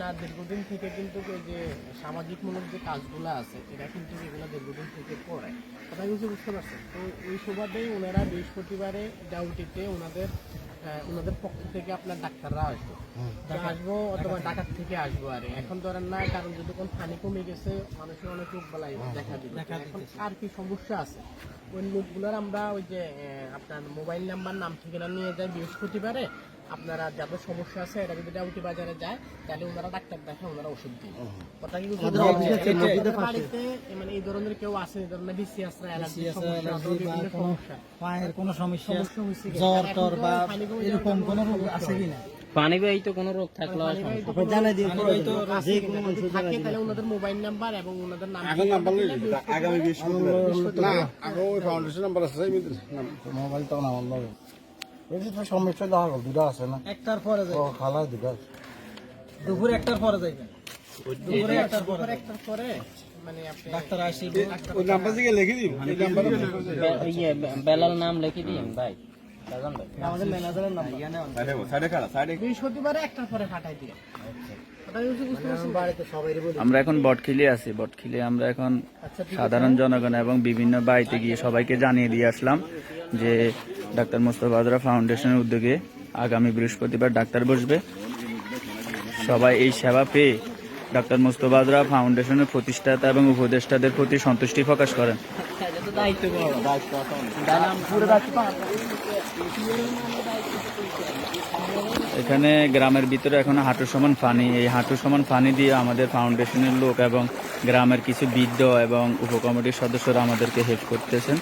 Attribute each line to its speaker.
Speaker 1: আপনার দীর্ঘদিন থেকে কিন্তু এই যে সামাজিকমূলক যে কাজগুলো আছে এরা কিন্তু এগুলো দীর্ঘদিন থেকে করে। কথা কিছু বুঝতে পারছেন? তো এই সুবাদেই ওনারা বৃহস্পতিবারে ডাউটিতে ওনাদের ওনাদের পক্ষ থেকে আপনার ডাক্তাররা আসব। আসব অথবা ডাকাত থেকে আসব আর। এখন ধরেন না কারণ যদি কোন পানি কমে গেছে মানুষের অনেক রোগ বালাই দেখা দিবে। এখন আর কি সমস্যা আছে? ওই লোকগুলোর আমরা ওই যে আপনার মোবাইল নাম্বার নাম ঠিকানা নিয়ে যাই বৃহস্পতিবারে। আপনারা যাদের সমস্যা আছে এটা যদি ডাউটি বাজারে যায় তাহলে ওনারা ডাক্তার দেখে ওনারা ওষুধ দিন কথা কি বুঝতে পারছেন? আপনাদের বাড়িতে মানে এই ধরনের কেউ আছে এই ধরনের বিসি আছে অ্যালার্জি সমস্যা।
Speaker 2: পায়ের কোনো সমস্যা? জ্বর টর বা এরকম কোনো রোগ আছে কিনা?
Speaker 3: পানি বাহিত কোনো রোগ থাকলে
Speaker 2: জানাই
Speaker 1: কিনা? থাকে তাহলে ওনাদের মোবাইল নাম্বার এবং ওনাদের নাম
Speaker 4: এখন নাম্বার আগামী বৃহস্পতিবার। না আগে ফাউন্ডেশন নাম্বার আছে এই মিত্র
Speaker 5: মোবাইল আমার এই তো সমস্যা দেখা গেল দুটা আছে না?
Speaker 2: একটার পরে যাই
Speaker 5: ও খালা দুটা
Speaker 2: দুপুরে একটার পরে যাইবেন দুপুরে একটার পরে
Speaker 1: একটার পরে মানে আপনি
Speaker 2: ডাক্তার আসি
Speaker 4: ওই নাম্বার থেকে লিখে দিন। এই নাম্বার
Speaker 3: ইয়ে বেলাল নাম লিখে দিন ভাই।
Speaker 2: আমাদের ম্যানেজারের নাম্বার।
Speaker 1: বৃহস্পতিবারে একটার পরে
Speaker 2: বলি।
Speaker 6: আমরা এখন বটখিলি আছি। বটখিলি আমরা এখন
Speaker 1: আচ্ছা
Speaker 6: সাধারণ জনগণ এবং বিভিন্ন বাড়িতে গিয়ে সবাইকে জানিয়ে দিয়ে আসলাম। যে ডাক্তার মোস্তফা আদরা ফাউন্ডেশনের উদ্যোগে আগামী বৃহস্পতিবার ডাক্তার বসবে। সবাই এই সেবা পেয়ে ডাক্তার মোস্তফা আদরা ফাউন্ডেশনের প্রতিষ্ঠাতা এবং উপদেষ্টাদের প্রতি সন্তুষ্টি প্রকাশ করেন। এখানে গ্রামের ভিতরে এখন হাঁটু সমান পানি, এই হাঁটু সমান পানি দিয়ে আমাদের ফাউন্ডেশনের লোক এবং গ্রামের কিছু বৃদ্ধ এবং উপকমিটির সদস্যরা আমাদেরকে হেল্প করতেছেন।